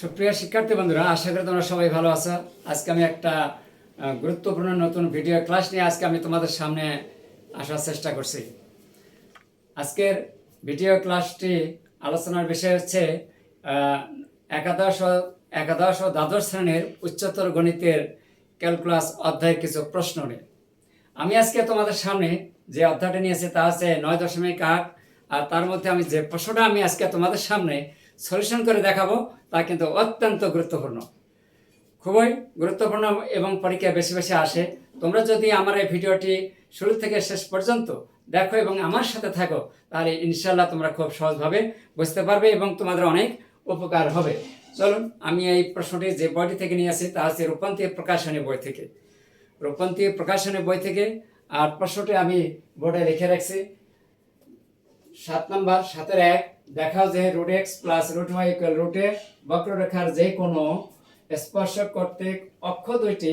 সুপ্রিয় শিক্ষার্থী বন্ধুরা, আশা করি তোমরা সবাই ভালো আছো। আজকে আমি একটা গুরুত্বপূর্ণ নতুন ভিডিও ক্লাস নিয়ে আজকে আমি তোমাদের সামনে আসার চেষ্টা করছি। আজকের ভিডিও ক্লাসটি আলোচনার বিষয় হচ্ছে একাদশ একাদশ ও দ্বাদশ শ্রেণির উচ্চতর গণিতের ক্যালকুলাস অধ্যায়ের কিছু প্রশ্ন নিয়ে। আমি আজকে তোমাদের সামনে যে অধ্যায়টা নিয়েছি তা হচ্ছে নয় দশমিক আট, আর তার মধ্যে আমি যে প্রশ্নটা আমি আজকে তোমাদের সামনে সলিউশন করে দেখাবো, তা কিন্তু অত্যন্ত গুরুত্বপূর্ণ। খুবই গুরুত্বপূর্ণ এবং পরীক্ষা বেশি বেশি আসে। তোমরা যদি আমার এই ভিডিওটি শুরু থেকে শেষ পর্যন্ত দেখো এবং আমার সাথে থাকো, তাহলে ইনশাল্লাহ তোমরা খুব সহজভাবে বুঝতে পারবে এবং তোমাদের অনেক উপকার হবে। চলুন, আমি এই প্রশ্নটি যে বইটি থেকে নিয়ে আসি, তা হচ্ছে রূপান্তী প্রকাশনী বই থেকে। রূপান্তী প্রকাশনী বই থেকে, আর প্রশ্নটি আমি বোর্ডে লিখে রাখছি। সাত নাম্বার, সাতের এক দেখাও যে root x plus root y equal রুটে বক্ররেখার যে কোনো স্পর্শক কর্তৃক অক্ষ দুইটি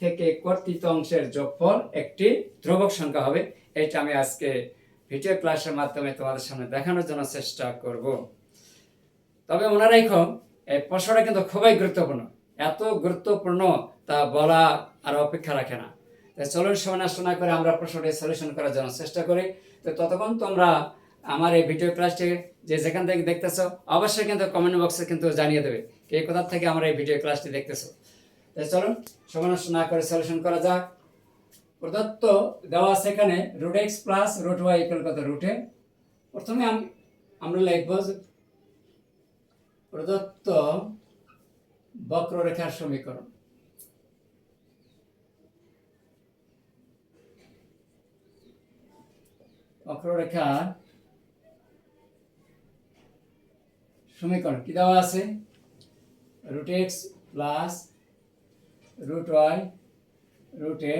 থেকে কর্তৃত অংশের যোগফল একটি ধ্রুবক সংখ্যা হবে। এটা আমি আজকে ভিডিও ক্লাসের মাধ্যমে তোমাদের সামনে দেখানোর জন্য চেষ্টা করব। তবে মনে রাখো, এই প্রশ্নটা কিন্তু খুবই গুরুত্বপূর্ণ। এত গুরুত্বপূর্ণ তা বলা আর অপেক্ষা রাখে না। তাই চলুন সমালোচনা করে আমরা প্রশ্নটি সলিউশন করার জন্য চেষ্টা করি। তো ততক্ষণ তোমরা আমার এই ভিডিও ক্লাসটি যে যেখান থেকে দেখতেছো, অবশ্যই কিন্তু কমেন্ট বক্সে কিন্তু জানিয়ে দেবে কে কোথা থেকে আমার এই ভিডিও ক্লাসটি দেখতেছো। তাই চলুন সমালোচনা করে সলিউশন করা যাক। প্রদত্ত দেওয়া এখানে root x plus root y equal কত? রুটে প্রথমে আমি আমরা লিখব প্রদত্ত বক্ররেখার সমীকরণ। বক্ররেখার সমীকরণ কি দেওয়া আছে? Root x plus root y root a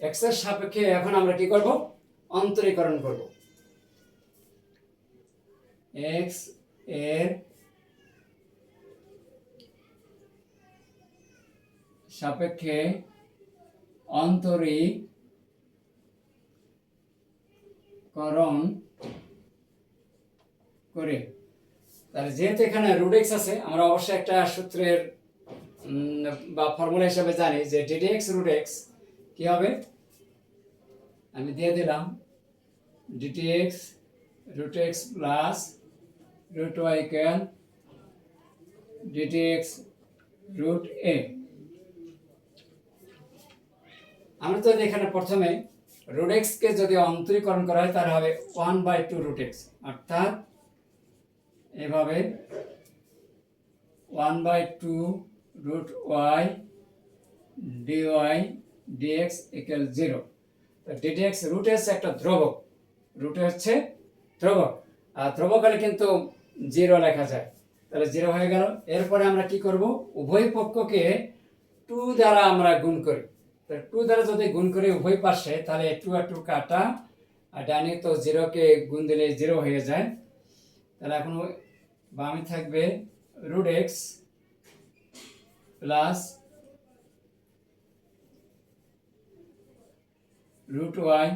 এক্সের সাপেক্ষে এখন আমরা কি করব? অন্তরীকরণ করব। এক্সের সাপেক্ষে অন্তরীকরণ করে। তাহলে যেহেতু এখানে রুট এক্স আছে, আমরা অবশ্যই একটা সূত্রের বা ফর্মুলা হিসাবে জানি যে ডিডি এক্স রুট এক্স কি হবে? আমি দিয়ে দিলাম DT x root x plus root y can DT x root a আমরা যদি এখানে প্রথমে রুট এক্সকে যদি অন্তরীকরণ করা হয়, তাহলে হবে one by two root x অর্থাৎ এভাবে one by two root y dy dx equal zero d dx root হচ্ছে একটা ধ্রুবক রুটে হচ্ছে ধ্রুবক। আর ধ্রুবক কিন্তু জিরো লেখা যায়। তাহলে জিরো হয়ে গেল। এরপরে আমরা কি করব? উভয় পক্ষকে টু দ্বারা আমরা গুণ করি। টু দ্বারা যদি গুণ করি উভয় পাশে, তাহলে টু আর টু কাটা, আর ডানে তো জিরোকে গুণ দিলে জিরো হয়ে যায়। তাহলে এখন বামে থাকবে root x plus root y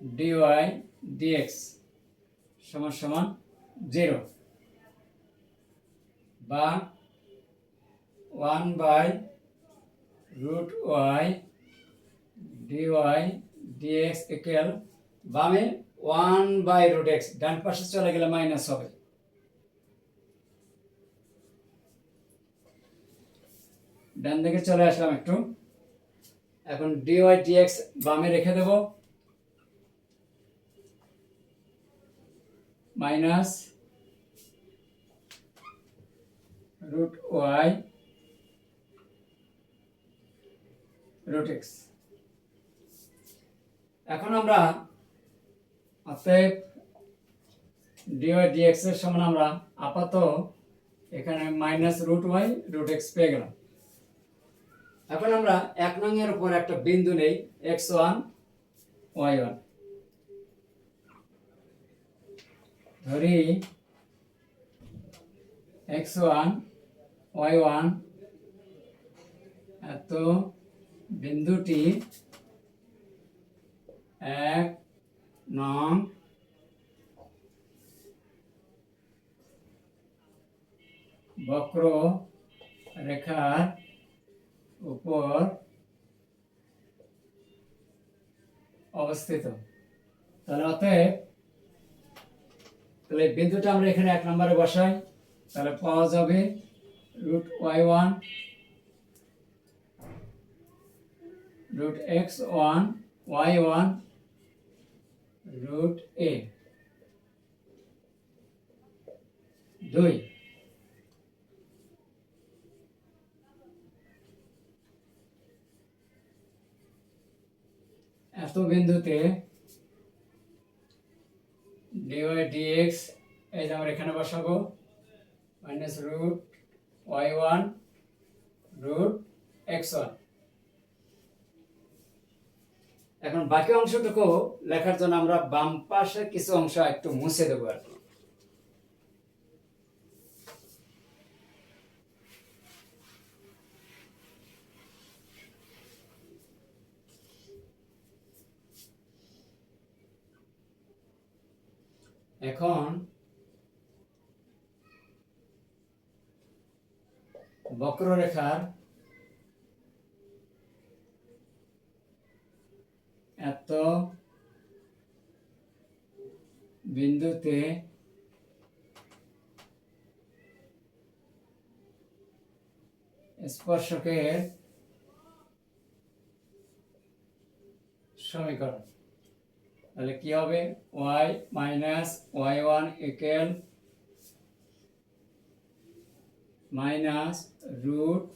dy dx সমান সমান জিরো বা one by root y dy dx equal বামে ওয়ান বাই রুট এক্স ডান পাশে চলে গেলে মাইনাস হবে। ডান দিকে চলে আসলাম একটু। এখন ডিওয়াই ডিএক্স বামে রেখে দেব। Minus root y root x এখন আমরা অতএব ডিওয়াই ডিএক্স এর সমান আমরা আপাতত এখানে minus root y root x পেয়ে গেলাম। এখন আমরা এক নং এর উপর একটা বিন্দু নেই এক্স ওয়ান ওয়াই ওয়ান ধরি এক্স ওয়ান ওয়াই ওয়ান এত বিন্দুটি এক, নং, বক্র রেখার উপর অবস্থিত। তাহলে অতএব, তাহলে বিন্দুটা আমরা এখানে এক নম্বরে বসাই। তাহলে পাওয়া যাবে root y one one y one root a দুই। এত বিন্দুতে ডিওয়াই ডিএক্স এই যে আমরা এখানে বসাবো minus root y one root x one এখন বাকি অংশটুকু লেখার জন্য আমরা বাম পাশে কিছু অংশ একটু মুছে দেবো আর কি। এখন বক্ররেখার এত বিন্দুতে স্পর্শকের সমীকরণ। তাহলে কি হবে? Y minus y one equal minus root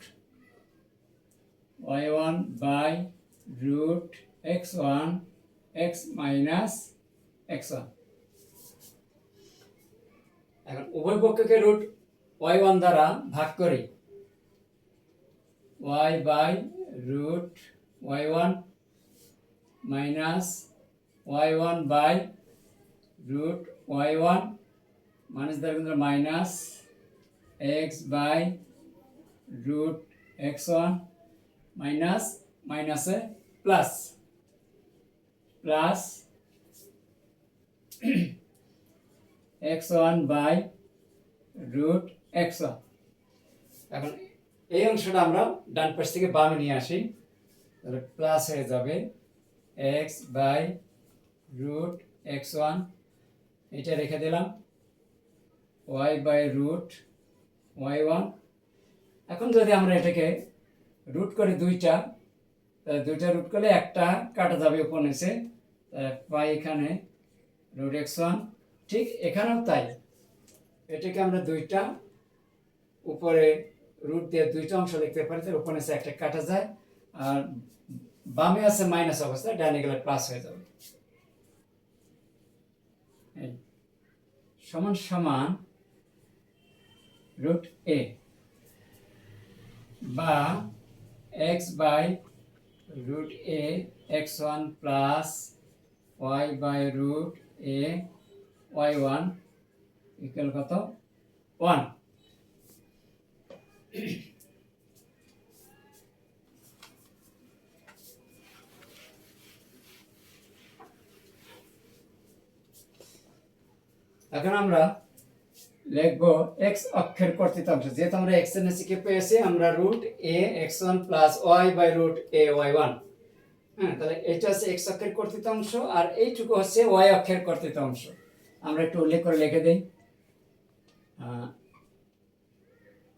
y one by root x one x minus x one এখন উভয় পক্ষকে রুট ওয়াই ওয়ান দ্বারা ভাগ করি। Y by root y one minus y one by root y one minus দ্বারা কিন্তু minus x by root x one minus মাইনাসে plus plus x one by root x এখন এই অংশটা আমরা ডান পাশ থেকে বামে নিয়ে আসি। তাহলে প্লাস হয়ে যাবে x by root x one. এটা রেখে দিলাম। Y by root y one. এখন যদি আমরা এটাকে রুট করি দুইটা দুইটা রুট করলে একটা কাটা যাবে উপর নিচে পাই এখানে রুট এক্স ওয়ান ঠিক এখানেও তাই। এটাকে আমরা দুইটা উপরে রুট দিয়ে দুইটা অংশ লিখতে পারি তার উপর নিচে একটা কাটা যায়, আর বামে আছে মাইনাস অবস্থায় ডানে গেলে প্লাস হয়ে যাবে। সমান সমান রুট এ বা x by x one plus y by root a y one equal কত? ওয়ান এখন আমরা লিখব এক্স অক্ষের কর্তৃত্বাংশ। যেহেতু আমরা এক্সের নিচে পেয়েছি, আমরা root a x one plus y by root a y one হ্যাঁ তাহলে এটা হচ্ছে এক্স অক্ষের কর্তৃত্বাংশ আর এইটুকু হচ্ছে ওয়াই অক্ষের কর্তৃত্বাংশ। আমরা একটু উল্লেখ করে লিখে দিই।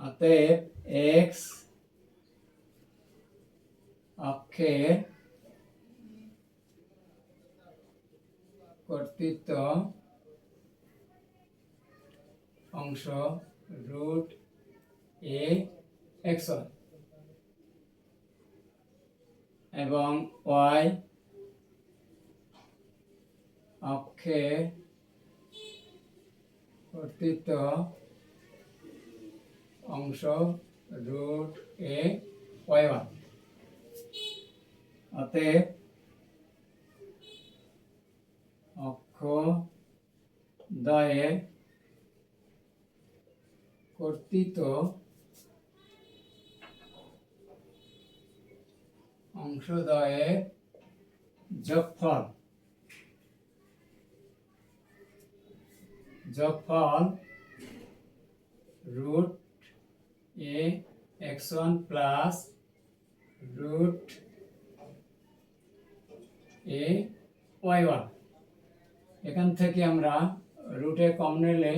অতএব এক্স অক্ষের কর্তৃত্ব অংশ রুট এ এক্স এবং ওয়াই অক্ষের কর্তৃত্ব অংশ রুট এ ওয়াই ওয়ান। অক্ষ দয়ের কর্তৃত্ব অংশদ্বয়ের যোগফল। যোগফল root a x one plus root a y one এখান থেকে আমরা রুটে কম নিলে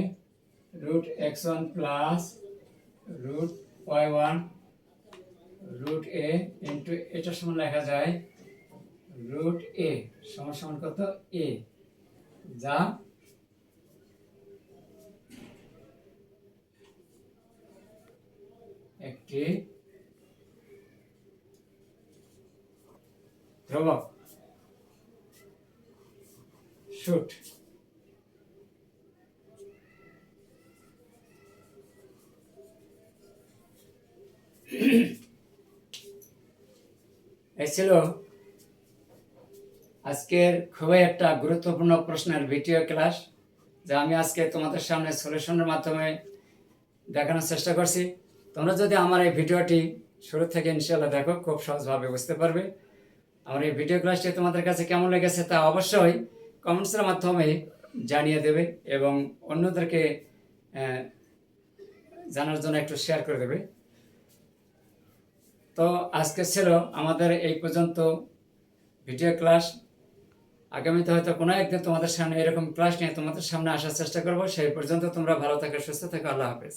root x one plus root y one root a into এটার সমান লেখা যায় রুট এ সমান সমান কত এ যা একটি ধ্রুবক। শুট এই ছিল আজকের খুবই একটা গুরুত্বপূর্ণ প্রশ্নের ভিডিও ক্লাস, যা আমি আজকে তোমাদের সামনে সলিউশনের মাধ্যমে দেখানোর চেষ্টা করছি। তোমরা যদি আমার এই ভিডিওটি শুরু থেকে ইনশাল্লাহ দেখো, খুব সহজভাবে বুঝতে পারবে। আমার এই ভিডিও ক্লাসটি তোমাদের কাছে কেমন লেগেছে তা অবশ্যই কমেন্টসের মাধ্যমে জানিয়ে দেবে এবং অন্যদেরকে জানার জন্য একটু শেয়ার করে দেবে। তো আজকে ছিল আমাদের এই পর্যন্ত ভিডিও ক্লাস। আগামীতে হয়তো কোনো একদিন তোমাদের সামনে এরকম ক্লাস নিয়ে তোমাদের সামনে আসার চেষ্টা করব। সেই পর্যন্ত তোমরা ভালো থাকো, সুস্থ থাকো, আল্লাহ হাফেজ।